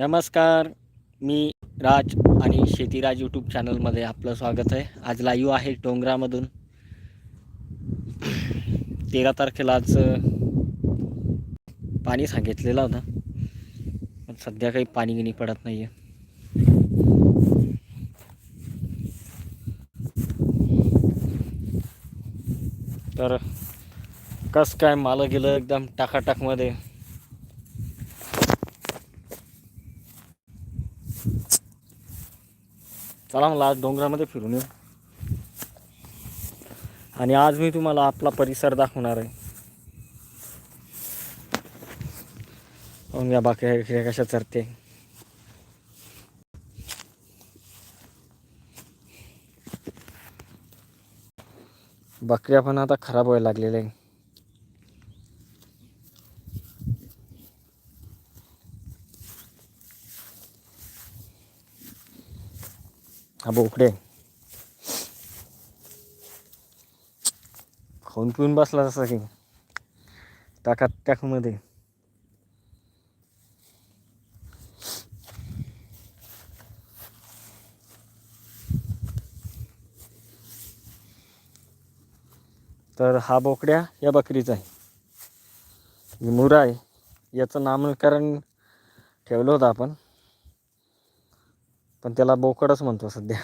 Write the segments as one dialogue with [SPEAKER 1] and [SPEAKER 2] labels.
[SPEAKER 1] नमस्कार मी राज आणि शेतीराज यूट्यूब चॅनलमध्ये आपलं स्वागत आहे. आज लाईव्ह आहे डोंगरामधून. तेरा तारखेला आज पाणी सांगितलेलं होतं. पण सध्या काही पाणी गिनी पडत नाही आहे तर कस काय मालं गेलं एकदम टाकाटाकमध्ये? चला मला आज डोंगरामध्ये फिरून येऊ. आणि आज मी तुम्हाला आपला परिसर दाखवणार आहे. या बाकी कशा चरते. बकऱ्या पण आता खराब व्हायला लागलेल्या आहे हा बोकडे खाऊन पिऊन बसला जसा की टाकात टाकमध्ये तर हा बोकड्या या बकरीचा आहे मुरा आहे याचं नामकरण ठेवलं होतं आपण पण त्याला बोकडच म्हणतो सध्या.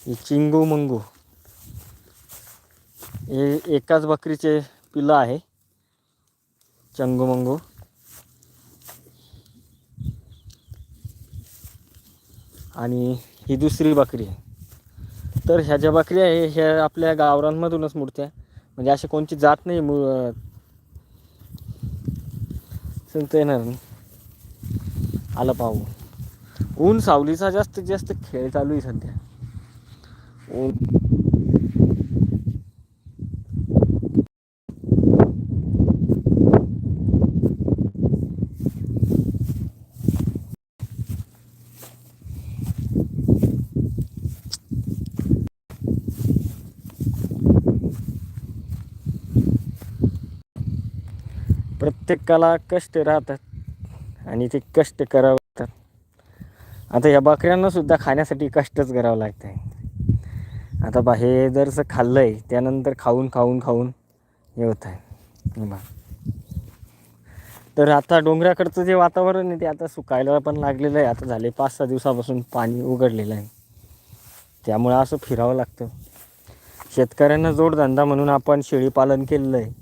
[SPEAKER 1] ही चिंगू मंगू. हे एकाच बकरीचे पिलं आहे. चंगू मंगू. आणि ही दुसरी बकरी आहे. तर ह्या ज्या बकरी आहे ह्या आपल्या गावरांमधूनच मूर्त्या म्हणजे अशी कोणची जात नाही मु सांगता येणार नाही. आलं पाहू. ऊन सावलीचा जास्तीत जास्त खेळ चालू आहे सध्या. ऊन. प्रत्येकाला कष्ट राहतात. आणि ते कष्ट करावं लागतात. आता या बकऱ्यांना सुद्धा खाण्यासाठी कष्टच करावं लागत आहे आता बा हे जरसं खाल्लं आहे त्यानंतर खाऊन खाऊन खाऊन हे होत आहे बा. तर आता डोंगराकडचं जे वातावरण आहे ते आता सुकायला पण लागलेलं आहे. आता झाले पाच सहा दिवसापासून पाणी उघडलेलं आहे. त्यामुळं असं फिरावं लागतं. शेतकऱ्यांना जोडधंदा म्हणून आपण शेळीपालन केलेलं आहे.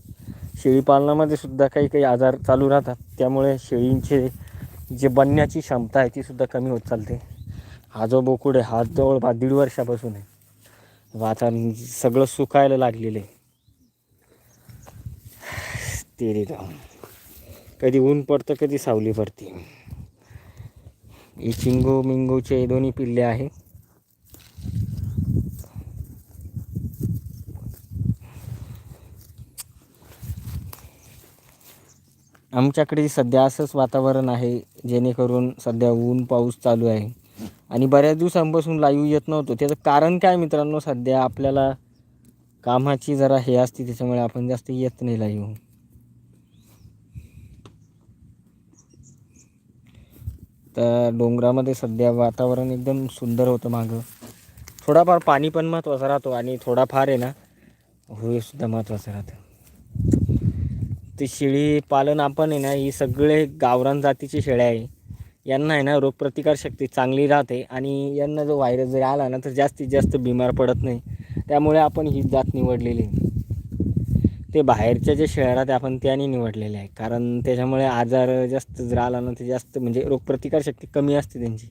[SPEAKER 1] शेळीपालनामध्ये सुद्धा काही काही आजार चालू राहतात. त्यामुळे शेळींचे जे बनण्याची क्षमता आहे ती सुद्धा कमी होत चालते. हा जो बोकुड आहे हा जवळपास दीड वर्षापासून आहे. आता सगळं सुकायला लागलेलं आहे. ते रे कधी ऊन पडतं कधी सावली पडते. हे चिंगू मिंगूचे दोन्ही पिल्ले आहे. आमच्याकडे सध्या असंच वातावरण आहे जेणेकरून सध्या ऊन पाऊस चालू आहे. आणि बऱ्याच दिवसांपासून लाईव्ह येत नव्हतो. त्याचं कारण काय मित्रांनो सध्या आपल्याला कामाची जरा हे असते त्याच्यामुळे आपण जास्त येत नाही लाईव्ह तर डोंगरामध्ये सध्या वातावरण एकदम सुंदर होतं मागं. थोडाफार पाणी पण महत्त्वाचं राहतो आणि थोडाफार आहे ना होय सुद्धा महत्त्वाचं राहतं. ती शेळी पालन आपण आहे ना ही सगळे गावरान जातीची शेळ्या आहे. यांना आहे ना रोगप्रतिकारशक्ती चांगली राहते आणि यांना जो व्हायरस जरी आला ना तर जास्तीत जास्त बिमार पडत नाही. त्यामुळे आपण ही जात निवडलेली आहे. ते बाहेरच्या जे शेळ्या राहते आपण त्याने निवडलेले आहे कारण त्याच्यामुळे आजार जास्त जर आला ना ते जास्त म्हणजे रोगप्रतिकारशक्ती कमी असते त्यांची.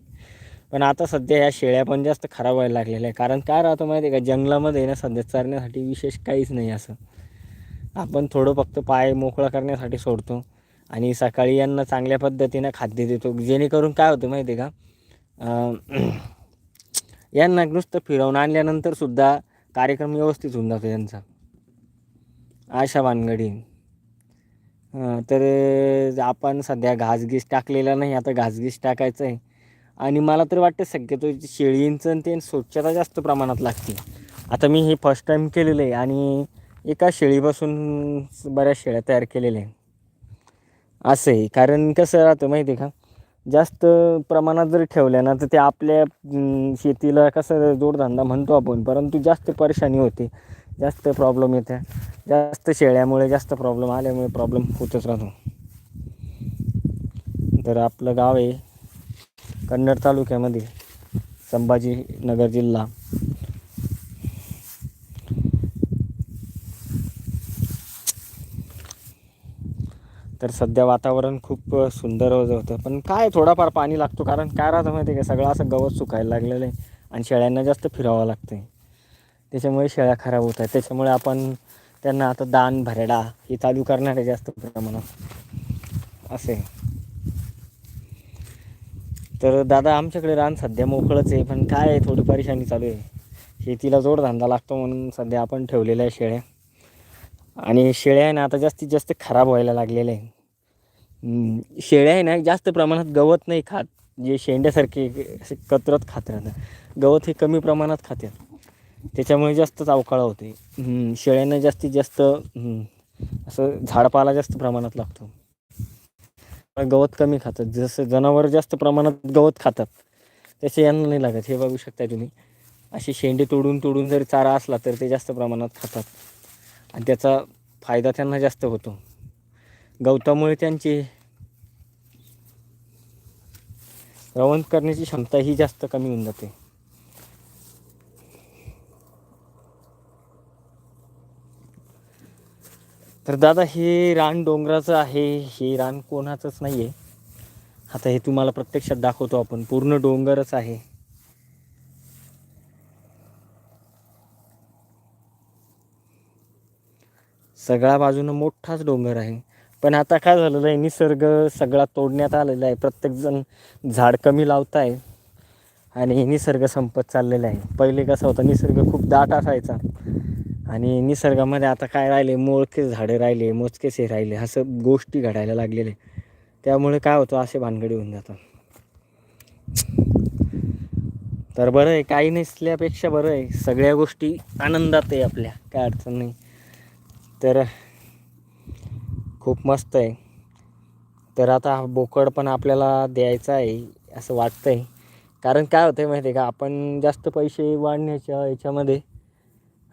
[SPEAKER 1] पण आता सध्या ह्या शेळ्या पण जास्त खराब व्हायला लागलेल्या आहे कारण काय राहतं माहिती आहे का? जंगलामध्ये ना सध्या चरण्यासाठी विशेष काहीच नाही असं. आपण थोडं फक्त पाय मोकळा करण्यासाठी सोडतो. आणि सकाळी यांना चांगल्या पद्धतीनं खाद्य देतो. जेणेकरून काय होतं माहिती आहे का यांना नुसतं फिरवून आणल्यानंतरसुद्धा कार्यक्रम व्यवस्थित होऊन जातो यांचा आशा वानगडी. तर आपण सध्या घासगीस टाकलेला नाही आता घासगीस टाकायचं आहे आणि मला तर वाटतं शक्यतो शेळींचं ते स्वच्छता जास्त प्रमाणात लागते. आता मी हे फर्स्ट टाईम केलेलं आहे आणि एका शेळीपासून बऱ्याच शेळ्या तयार केलेल्या आहेत. असं आहे. कारण कसं राहतं माहिती आहे का? जास्त प्रमाणात जर ठेवल्या ना तर ते आपल्या शेतीला कसं जोडधंदा म्हणतो आपण. परंतु जास्त परेशानी होते. जास्त प्रॉब्लेम येते जास्त शेळ्यामुळे जास्त प्रॉब्लेम आल्यामुळे प्रॉब्लेम होतच राहतो. तर आपलं गाव आहे कन्नड तालुक्यामध्ये संभाजीनगर जिल्हा. तर सध्या वातावरण खूप सुंदर होतं पण काय थोडाफार पाणी लागतो कारण काय राहतं माहिती आहे का? सगळं असं गवत सुकायला लागलेलं आहे आणि शेळ्यांना जास्त फिरावं लागतं आहे त्याच्यामुळे शेळ्या खराब होत आहेत. त्याच्यामुळे आपण त्यांना आता दान भरडा हे चालू करणार आहे जास्त प्रमाणात. असे तर दादा आमच्याकडे रान सध्या मोकळंच आहे पण काय आहे? थोडी परेशानी चालू आहे. शेतीला जोडधंदा लागतो म्हणून सध्या आपण ठेवलेल्या आहे शेळ्या. आणि शेळ्या आहे ना आता जास्तीत जास्त खराब व्हायला लागलेल्या आहे शेळ्या आहे ना जास्त प्रमाणात गवत नाही खात. जे शेंड्यासारखे असे कतरत खात राहतात. गवत हे कमी प्रमाणात खातात. त्याच्यामुळे जास्तच अवकाळा होते. शेळ्यांना जास्तीत जास्त असं झाडपाला जास्त प्रमाणात लागतो. गवत कमी खातात. जसं जनावर जास्त प्रमाणात गवत खातात तसे यांना नाही लागत. हे बघू शकता तुम्ही. असे शेंडे तोडून तोडून जर चारा असला तर ते जास्त प्रमाणात खातात. आणि त्याचा फायदा त्यांना जास्त होतो. गवतामुळे त्यांची रवण करण्याची क्षमता ही जास्त कमी होऊन जाते. तर दादा हे रान डोंगराचं आहे हे रान कोणाचंच नाही आहे आता हे तुम्हाला प्रत्यक्षात दाखवतो आपण. पूर्ण डोंगरच आहे. सगळ्या बाजूनं मोठाच डोंगर आहे. पण आता काय झालेलं आहे निसर्ग सगळा तोडण्यात आलेला आहे. प्रत्येकजण झाड कमी लावत आहे आणि निसर्ग संपत चाललेला आहे. पहिले कसं होतं निसर्ग खूप दाट असायचा. आणि निसर्गामध्ये आता काय राहिले मोळके झाडे राहिले मोजकेसे राहिले असं गोष्टी घडायला लागलेले त्यामुळे काय होतं असे भानगडी होऊन जातात. तर बरं आहे काही नसल्यापेक्षा बरं आहे. सगळ्या गोष्टी आनंदात आहे आपल्या काय अडचण नाही. तर खूप मस्त आहे. तर आता हा बोकड पण आपल्याला द्यायचा आहे असं वाटतं आहे कारण काय होतं आहे माहिती आहे का आपण जास्त पैसे वाढण्याच्या याच्यामध्ये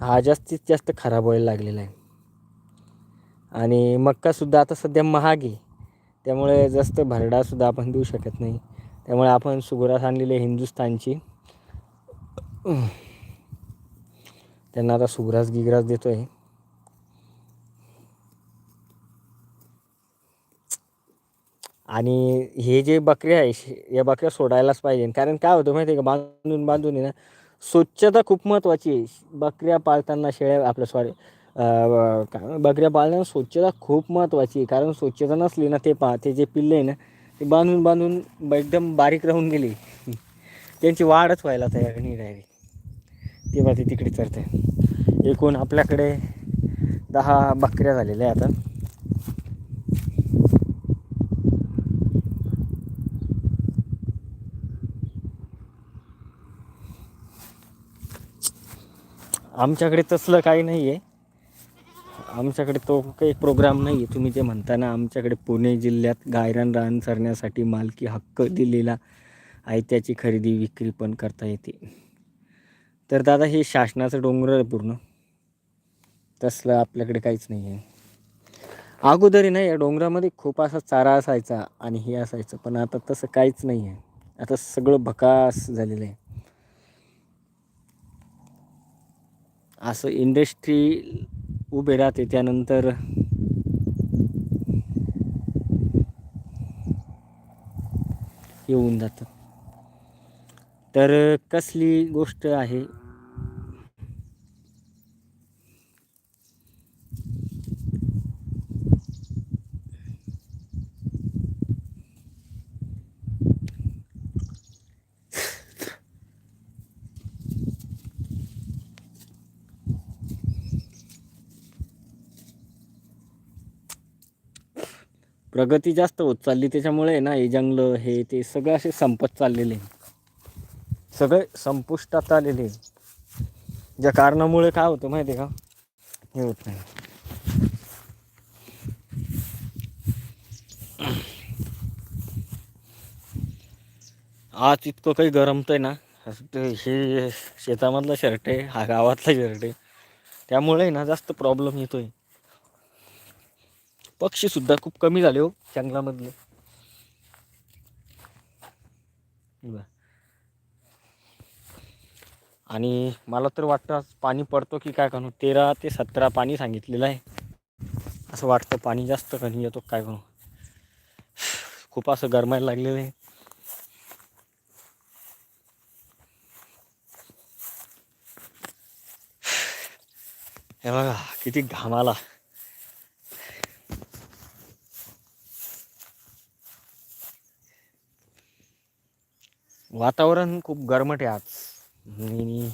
[SPEAKER 1] हा जास्तीत जास्त खराब व्हायला लागलेला आहे. आणि मक्कासुद्धा आता सध्या महाग आहे. त्यामुळे जास्त भरडासुद्धा आपण देऊ शकत नाही. त्यामुळे आपण सुगरास आणलेली आहे हिंदुस्थानची. त्यांना आता सुग्रास गिगरास देतो आहे आणि हे जे बकऱ्या आहे शे- या बकऱ्या सोडायलाच पाहिजे. कारण काय होतं माहिती आहे का? बांधून बांधून आहे ना स्वच्छता खूप महत्त्वाची आहे. बकऱ्या पाळताना शेळ्या आपल्या सॉरी काय बकऱ्या पाळताना स्वच्छता खूप महत्त्वाची आहे. कारण स्वच्छता नसली ना ते पा ते जे पिल्ले आहे ना ते बांधून बांधून ब- एकदम बारीक राहून गेली. त्यांची वाढच व्हायला तयार नाही ते तेव्हा ते तिकडे चरते एकूण आपल्याकडे दहा बकऱ्या झालेल्या आहे आता. आमच्याकडे तसलं काही नाही आहे आमच्याकडे तो काही प्रोग्राम नाही आहे तुम्ही जे म्हणता ना आमच्याकडे पुणे जिल्ह्यात गायरान रान सरण्यासाठी मालकी हक्क दिलेला आहे त्याची खरेदी विक्री पण करता येते. तर दादा हे शासनाचं डोंगर आहे पूर्ण. तसलं आपल्याकडे काहीच नाही आहे अगोदरी नाही या डोंगरामध्ये खूप असा चारा असायचा आणि हे असायचं पण आता तसं काहीच नाही आहे आता सगळं भकास झालेलं आहे. असं इंडस्ट्री उभे राहते त्यानंतर येऊन जातं. तर कसली गोष्ट आहे? प्रगती जास्त होत चालली त्याच्यामुळे ना हे जंगलं हे ते सगळं असे संपत चाललेले. सगळे संपुष्टात आलेले. ज्या कारणामुळे काय होतं माहिती आहे का? हे होत नाही. आज इतकं काही गरमतंय ना हे शेतामधला शर्ट आहे हा गावातला शर्ट आहे. त्यामुळे ना जास्त प्रॉब्लेम येतोय. पक्षी सुद्धा खूप कमी झाले हो जंगलामधले. आणि मला तर वाटतं आज पाणी पडतो की काय करू तेरा ते सतरा पाणी सांगितलेलं आहे. असं वाटतं पाणी जास्त कमी येतो काय करू. खूप असं गरमायला लागलेलं आहे. हे बघा किती घाम वातावरण खूप गरमट आहे आज. आणि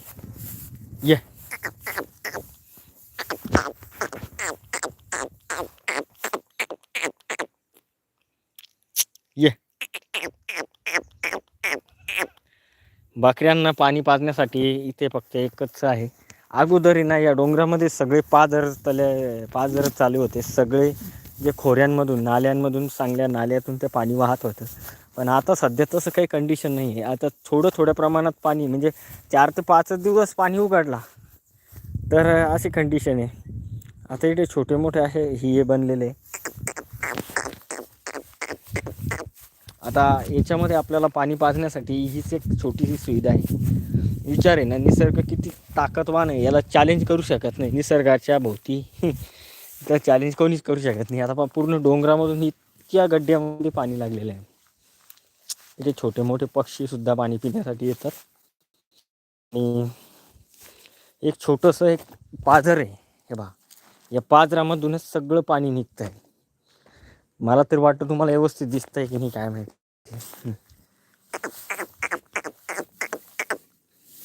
[SPEAKER 1] ये. ये. बकऱ्यांना पाणी पाजण्यासाठी इथे फक्त एकच आहे. अगोदर ना या डोंगरामध्ये सगळे पाझर तले पाझर चालू होते. सगळे जे खोऱ्यांमधून नाल्यांमधून चांगल्या नाल्यातून ते पाणी वाहत होतं. पण आता सध्या तसं काही कंडिशन नाही आहे. आता थोडं थोड्या प्रमाणात पाणी म्हणजे चार ते पाच दिवस पाणी उघडला तर अशी कंडिशन आहे. आता इथे छोटे मोठे असे हिये बनलेले आता याच्यामध्ये आपल्याला पाणी पाजण्यासाठी हीच एक छोटीशी सुविधा आहे. विचार आहे ना निसर्ग किती ताकदवान आहे याला चॅलेंज करू शकत नाही. निसर्गाच्या भोवती तर चॅलेंज कोणीच करू शकत नाही. आता पूर्ण डोंगरामधून इतक्या गड्ड्यामध्ये पाणी लागलेलं आहे. इथे छोटे मोठे पक्षीसुद्धा पाणी पिण्यासाठी येतात. आणि एक छोटंसं एक पाझर आहे. हे बा या पाजरामधूनच सगळं पाणी निघतं आहे मला तर वाटतं तुम्हाला व्यवस्थित दिसतंय की नाही काय माहिती.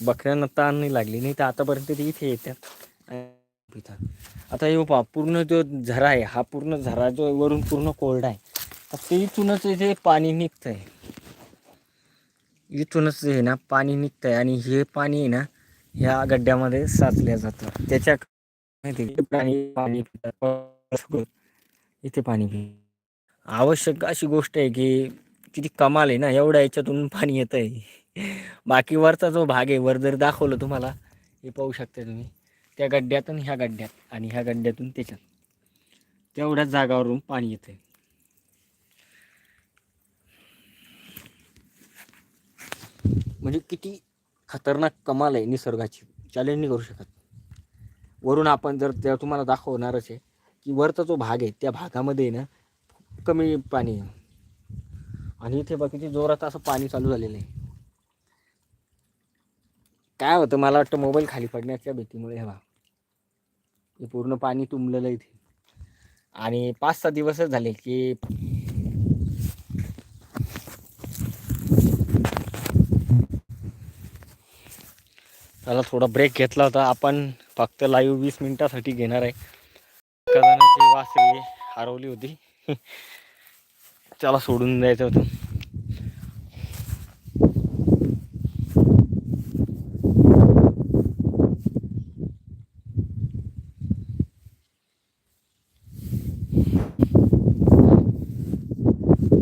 [SPEAKER 1] बकऱ्यांना ताण नाही लागली नाही तर आतापर्यंत ते इथे येतात. पितात. आता हे पहा पूर्ण जो झरा आहे हा पूर्ण झरा जो वरून पूर्ण कोरडा आहे. तर ते इथूनच इथे पाणी निघतं आहे इथूनच हे ना पाणी निघतं आहे आणि हे पाणी आहे ना ह्या गड्ड्यामध्ये साचल्या जातं. त्याच्या माहिती पाणी इथे पाणी पि आवश्यक अशी गोष्ट आहे की किती कमाल आहे ना एवढ्या याच्यातून पाणी येतं आहे बाकी वरचा जो भाग आहे वर जर दाखवलं तुम्हाला हे पाहू शकता तुम्ही. त्या गड्ड्यातून ह्या गड्ड्यात आणि ह्या गड्ड्यातून त्याच्यात. तेवढ्याच जागावरून पाणी येतं म्हणजे किती खतरनाक कमाल आहे निसर्गाची. चॅलेंज नाही करू शकत. वरून आपण जर त्या तुम्हाला दाखवणारच आहे की वरचा जो भाग आहे त्या भागामध्ये ना कमी पाणी आहे. आणि इथे बघ किती जोरात असं पाणी चालू झालेलं आहे. काय होतं मला वाटतं मोबाईल खाली पडण्याच्या भीतीमुळे हे बा हे पूर्ण पाणी तुंबलेलं आहे इथे. आणि पाच सहा दिवसच झाले की त्याला थोडा ब्रेक घेतला होता. आपण फक्त लाईव्ह वीस मिनिटासाठी घेणार आहे. कदानाची वासरी हरवली होती. त्याला सोडून द्यायचं होतं.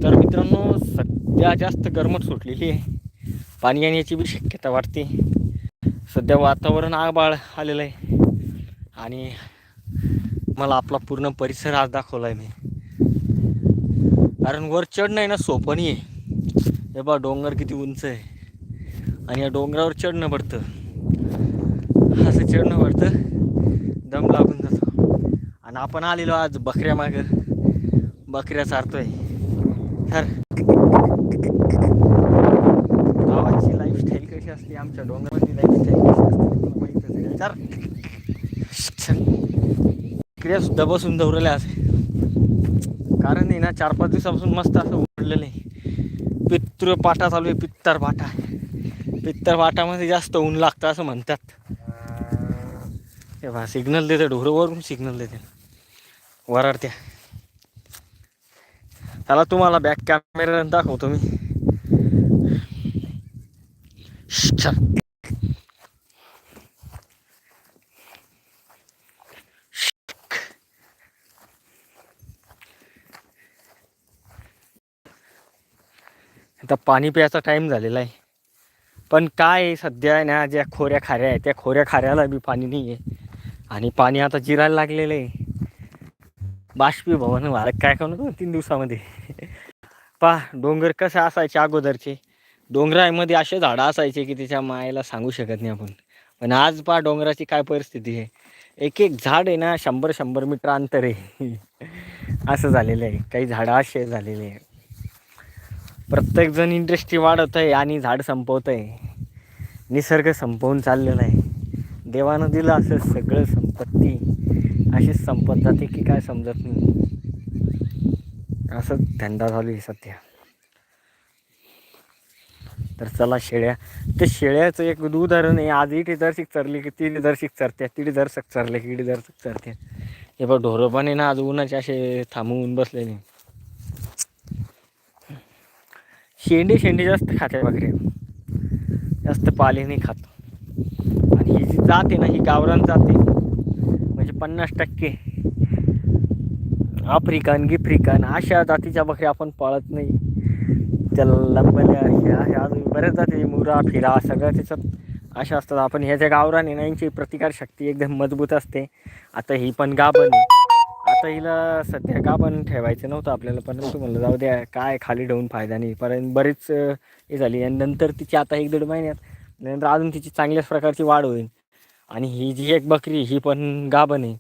[SPEAKER 1] तर मित्रांनो सध्या जास्त गरमट सुटलेली आहे. पाणी येण्याची बी शक्यता वाटते सध्या वातावरण आबाळ आलेलं आहे. आणि मला आपला पूर्ण परिसर आज दाखवला आहे मी. कारण वर चढणं आहे ना सोपं नाही आहे हे बा डोंगर किती उंच आहे. आणि या डोंगरावर चढणं पडतं. असं चढणं पडतं. दम लागून जातो. आणि आपण आलेलो आज बकऱ्या मागं बकऱ्या चारतोय. तर गावाची लाईफस्टाईल कशी असते आमच्या डोंगर लाईफस्टाईल कशी असते तुम्हाला माहीतच आहे तर क्रिया सुद्धा बसून दौरल्या असे कारण आहे ना चार पाच दिवसापासून मस्त असं उघडलेलं आहे. पित्र पाटा चालू आहे पित्तर पाटा पित्तर पाटामध्ये जास्त ऊन लागतं असं म्हणतात. तेव्हा सिग्नल देते ढोरवरून सिग्नल देते. वराडत्या. त्याला तुम्हाला बॅक कॅमेरा दाखवतो मी. आता पाणी प्यायचा टाईम झालेला आहे. पण काय आहे सध्या ना ज्या खोऱ्या खाऱ्या आहे त्या खोऱ्या खाऱ्याला बी पाणी नाही आहे आणि पाणी आता जिरायला लागलेलं आहे. बाष्पीभवन व्हायला काय करू दोन तीन दिवसामध्ये. पा डोंगर कसे असायचे अगोदरचे? डोंगरामध्ये असे झाडं असायचे की त्याच्या मायला सांगू शकत नाही आपण. पण आज पा डोंगराची काय परिस्थिती आहे? एक एक झाड आहे ना शंभर शंभर मीटर अंतर. आहे असं झालेलं आहे. काही झाडं असे झालेले आहे प्रत्येकजण इंडस्ट्री वाढवत आहे आणि झाड संपवत आहे. निसर्ग संपवून चाललेला आहे. देवानं दिलं असं सगळं संपत्ती अशीच संपत जाते की काय समजत नाही. असं धंदा चालू आहे सध्या. तर चला शेळ्या. ते शेळ्याचं एक उदाहरण आहे. आज इथे दर्शिक चरली की तिथे दर्शिक चरत्या तिथे दर्शक चरले की इथे दर्शक चरत्या. हे बघ ढोरं पण आहे ना आज उन्हाचे असे थांबवून बसलेले. शेंडे शेंडे जास्त खाते वगैरे जास्त पाले नाही खात. आणि ही जी जात आहे ना ही गावरान जाते म्हणजे पन्नास टक्के. आफ्रिकन गिफ्रिकन अशा जातीच्या बकऱ्या आपण पाळत नाही. त्याला लंबल्या ह्या अजून बऱ्याच जाती मुरा फिरा सगळं त्याच्यात अशा असतात. आपण ह्याच्या गावरान आहे ना यांची प्रतिकार शक्ती एकदम मजबूत असते. आता ही पण गाभण आहे. आता हिला सध्या गाभण ठेवायचं नव्हतं आपल्याला परंतु म्हणलं जाऊ द्या काय खाली ठेवून फायदा नाही. परंतु बरीच हे झाली. आणि नंतर तिची आता एक दीड महिन्यात नंतर अजून तिची चांगल्याच प्रकारची वाढ होईल. आणि ही जी एक बकरी ही पण गाभण आहे.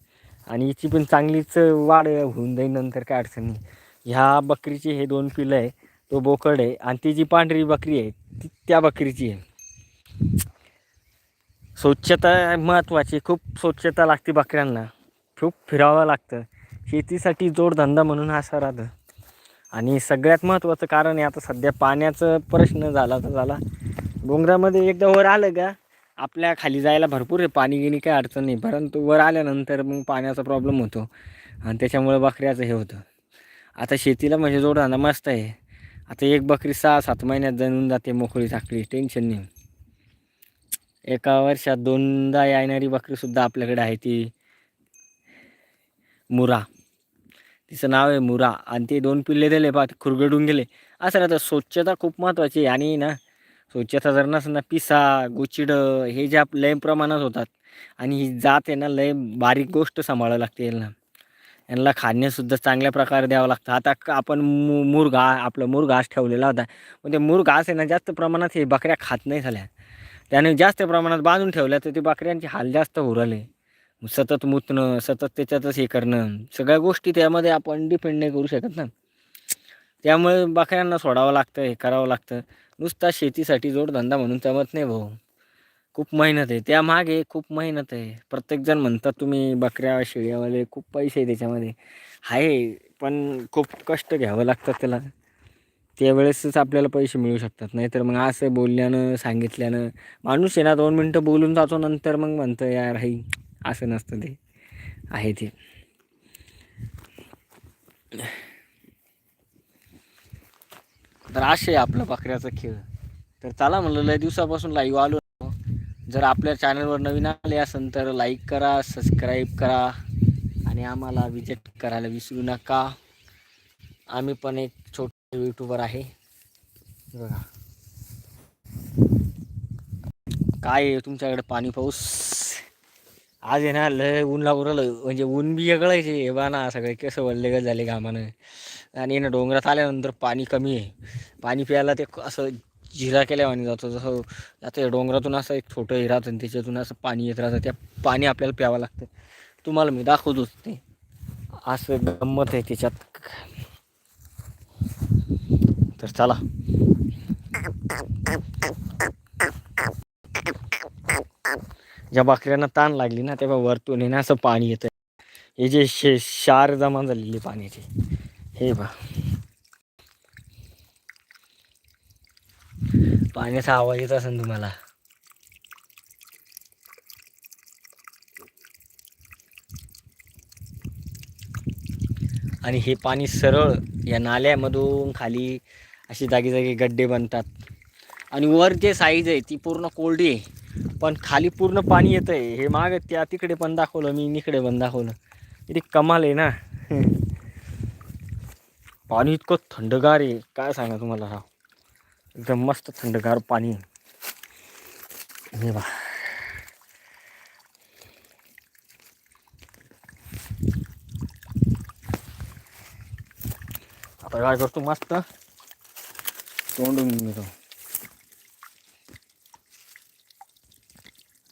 [SPEAKER 1] आणि हिची पण चांगलीच वाढ होऊन जाईल नंतर काय अडचण नाही. ह्या बकरीची हे दोन पिलं आहे तो बोकड आहे. आणि ती जी पांढरी बकरी आहे ती त्या बकरीची आहे. स्वच्छता महत्त्वाची खूप स्वच्छता लागते बकऱ्यांना. खूप फिरावं लागतं. शेतीसाठी जोडधंदा म्हणून असं राहतं आणि सगळ्यात महत्त्वाचं कारण आहे आता सध्या पाण्याचं प्रश्न झाला तर झाला. डोंगरामध्ये एकदा वर आलं का आपल्या खाली जायला भरपूर आहे पाणी गिणी काही अडचण नाही. परंतु वर आल्यानंतर मग पाण्याचा प्रॉब्लेम होतो. आणि त्याच्यामुळे बकऱ्याचं हे होतं. आता शेतीला म्हणजे जोडधंदा मस्त आहे. आता एक बकरी सहा सात महिन्यात जणून जाते मोकळी साखळी टेन्शन नाही. एका वर्षात दोनदा येणारी बकरीसुद्धा आपल्याकडे आहे ती. मुरा. तिचं नाव आहे मुरा. आणि ते दोन पिल्ले दिले पा खुरगडून गेले. असं राहतं स्वच्छता खूप महत्त्वाची आहे. आणि ना स्वच्छता जर नसेल ना पिसा गुचिड हे ज्या लय प्रमाणात होतात. आणि ही जात आहे ना लय बारीक गोष्ट सांभाळावं लागते यांना. यांना खाण्यासुद्धा चांगल्या प्रकारे द्यावं लागतं. आता आपण मु मूर घा आपलं मूर घास ठेवलेला होता. पण ते मूर घास आहे ना जास्त प्रमाणात हे बकऱ्या खात नाही झाल्या. त्याने जास्त प्रमाणात बांधून ठेवल्या तर ते बकऱ्यांचे हाल जास्त उरले सतत मुतणं सतत त्याच्यातच हे करणं सगळ्या गोष्टी त्यामध्ये आपण डिपेंड नाही करू शकत ना. त्यामुळे बकऱ्यांना सोडावं लागतं हे करावं लागतं. नुसता शेतीसाठी जोडधंदा म्हणून जमत नाही भाऊ. खूप मेहनत आहे. त्यामागे खूप मेहनत आहे. प्रत्येकजण म्हणतात तुम्ही बकऱ्या शेळ्यावाले खूप पैसे आहे त्याच्यामध्ये. आहे पण खूप कष्ट घ्यावं लागतात त्याला. त्यावेळेसच आपल्याला पैसे मिळू शकतात. नाहीतर मग असं बोलल्यानं सांगितल्यानं माणूस आहे ना दोन मिनटं बोलून जातो नंतर मग म्हणतं यार हाई असं नसतं ते. आहे ते. तर असे आहे आपलं बकऱ्याचा खेळ. तर चला म्हणलं लय दिवसापासून लाईव्ह आलो जर आपल्या चॅनलवर नवीन आले असेल तर लाईक करा सबस्क्राईब करा. आणि आम्हाला विजिट करायला विसरू नका. आम्ही पण एक छोटे यूट्यूबर आहे. बघा. काय आहे तुमच्याकडे पाणी पाऊस? आज आहे ना लय ऊन लागू राहिलं. म्हणजे ऊन बी वेगळं हे बा ना सगळे केस वल्ले झाले घामानं. आणि ना डोंगरात आल्यानंतर पाणी कमी आहे. पाणी प्यायला ते असं जिरा केल्यावानी जातो. जसं आता या डोंगरातून असं एक छोटं हे राहतं आणि त्याच्यातून असं पाणी येत राहतं. त्या पाणी आपल्याला प्यावं लागतं. तुम्हाला मी दाखवतोच ते. असं गंमत आहे त्याच्यात. तर चला. ज्या बकऱ्यांना ताण लागली ना तेव्हा वरतून आहे ना असं पाणी येतं. हे जे शे क्षार जमा झालेली पाण्याची हे बा पाण्याचा आवाज येत असेल तुम्हाला. आणि हे पाणी सरळ या नाल्यामधून खाली अशी जागी जागी गड्डे बनतात. आणि वर जे साईज आहे ती पूर्ण कोरडी आहे. पण खाली पूर्ण पाणी येतं आहे हे माग त्या तिकडे पण दाखवलं मी इकडे पण दाखवलं. किती कमाल आहे ना. पाणी इतकं थंडगार आहे. काय सांगा तुम्हाला राव एकदम मस्त थंडगार पाणी. हे बा आता काय करतो? मस्त तोंडून घेतो.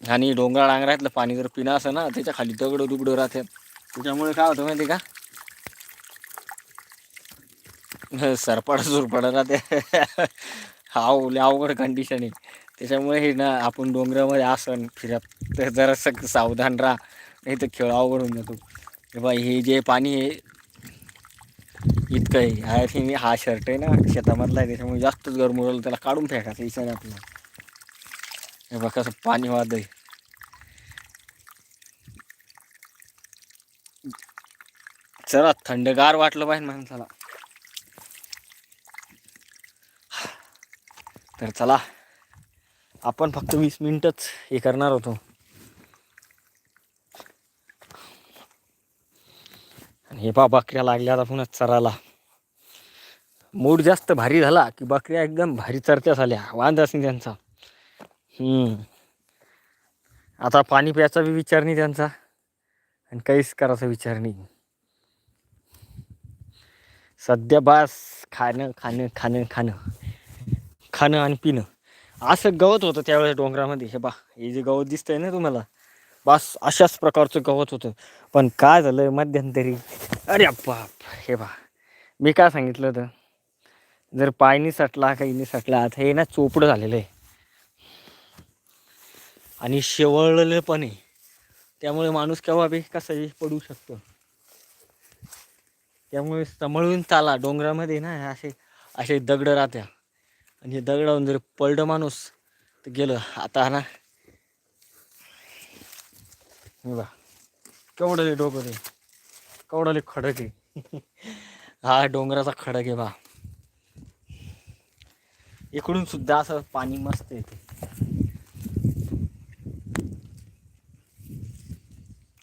[SPEAKER 1] आणि डोंगराळ डांगरातलं पाणी जर पिणं असं ना त्याच्याखाली दगड दुगडं राहतात. त्याच्यामुळे काय होतं माहिती का? सरपडा सुरपाडा राहते. हा अवघड कंडिशन आहे. त्याच्यामुळे हे ना आपण डोंगरामध्ये आसन फिरत तर जरासं सावधान राहा. नाही तर खेळ अवघड होऊन जातो. हे बा हे जे पाणी आहे इतकं आहे. आय थिंक हा शर्ट आहे ना शेतामधला आहे त्याच्यामुळे जास्तच गरम उरलं त्याला काढून फेकायचं विचार आहे आपला हे बघा कसं पाणी वाद आहे चला थंडगार वाटलं पाहिजे माणसाला. तर चला आपण फक्त वीस मिनिटच हे करणार होतो. आणि हे पा बकऱ्या लागल्या आता पुन्हा चराला मूड जास्त भारी झाला की बकऱ्या एकदम भारी चरत्या झाल्या वांद असेल त्यांचा. आता पाणी प्यायचा बी विचार नाही त्यांचा आणि काहीच करायचा विचार नाही. सध्या बास खाणं खाणं खाणं खाणं. खाणं आणि पिणं. असं गवत होतं त्यावेळेस डोंगरामध्ये. हे बा हे जे गवत दिसतंय ना तुम्हाला बस अशाच प्रकारचं गवत होतं. पण काय झालं मध्यंतरी अरे बाप हे बा. मी काय सांगितलं होतं? जर पाय नाही सटला काही नाही सटला आता हे ना चोपडं झालेलं आहे. आणि शेवळलेलं पण आहे त्यामुळे माणूस केव्हा बी कसाही पडू शकतो. त्यामुळे सांभाळून चाला डोंगरामध्ये ना असे असे दगड राहत्या. आणि हे दगडावून जर पडलं माणूस तर गेलं आता ना. बा केवढले डोकं ते केवढले खडक आहे. हा डोंगराचा खडक आहे बा. इकडून सुद्धा असं पाणी मस्त येते.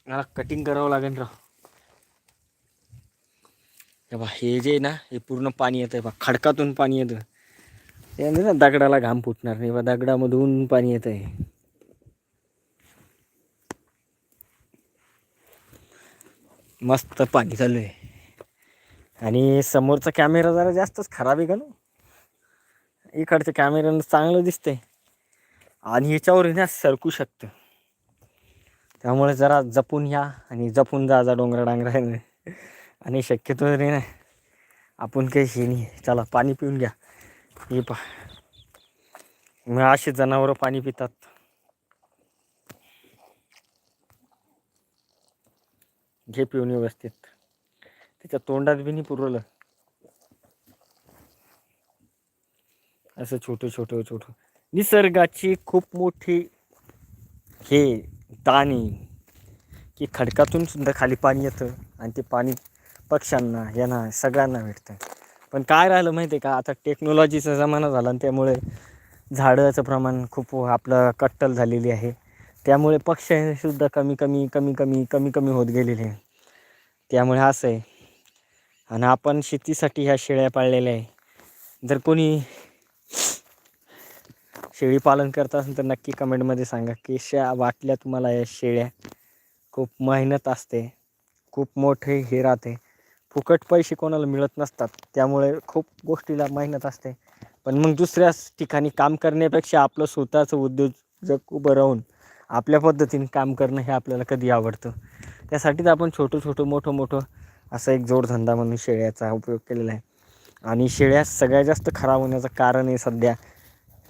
[SPEAKER 1] मला कटिंग करावं लागेल राव. बा हे जे आहे ना हे पूर्ण पाणी येतं. बा खडकातून पाणी येतं. त्याने ना दगडाला घाम फुटणार नाही. बा दगडामधून पाणी येत आहे मस्त पाणी चालू आहे. आणि समोरचा कॅमेरा जरा जास्तच खराब आहे का ना इकडच्या कॅमेऱ्यानं चांगलं दिसतंय. आणि याच्यावर ना सरकू शकतं. त्यामुळे जरा जपून या आणि जपून जा जा डोंगरा डांगरा आणि शक्यतो तरी ना आपण काही हे नाही. चला पाणी पिऊन घ्या. हे पा मग अशी जनावरं पाणी पितात. घे पिऊन व्यवस्थित. त्याच्या तोंडात बी नाही पुरवलं. असं छोटं छोटं छोटं. निसर्गाची खूप मोठी हे दाणी. की खडकातून सुद्धा खाली पाणी येतं आणि ते पाणी पक्ष्यांना यांना सगळ्यांना भेटतं पण काय राहिलं माहिती आहे का? आता टेक्नॉलॉजीचा जमाना झाला आणि त्यामुळे झाडाचं प्रमाण खूप आपलं कट्टल झालेली आहे. त्यामुळे पक्ष्यांसुद्धा कमी कमी कमी कमी कमी कमी होत गेलेले आहे. त्यामुळे असं आहे. आणि आपण शेतीसाठी ह्या शेळ्या पाळलेल्या आहे. जर कोणी शेळी पालन करत असेल तर नक्की कमेंटमध्ये सांगा की शा वाटल्या तुम्हाला या शेळ्या. खूप मेहनत असते. खूप मोठे हे राहते. फुकट पैसे कोणाला मिळत नसतात त्यामुळे खूप गोष्टीला मेहनत असते. पण मग दुसऱ्याच ठिकाणी काम करण्यापेक्षा आपलं स्वतःचं उद्योजक उभं राहून आपल्या पद्धतीने काम करणं हे आपल्याला कधी आवडतं? त्यासाठीच आपण छोटं छोटं मोठं मोठं असा एक जोडधंदा म्हणून शेळ्याचा उपयोग केलेला आहे. आणि शेळ्या सगळ्यात जास्त खराब होण्याचं कारण आहे सध्या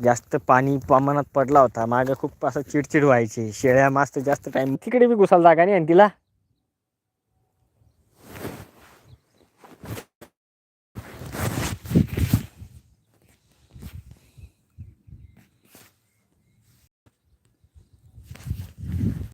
[SPEAKER 1] जास्त पाणी प्रमाणात पडला होता. मागं खूप असं चिडचिड व्हायची. शेळ्या मास्त जास्त टाईम तिकडे बी घुसायला जागा नाही आणि तिला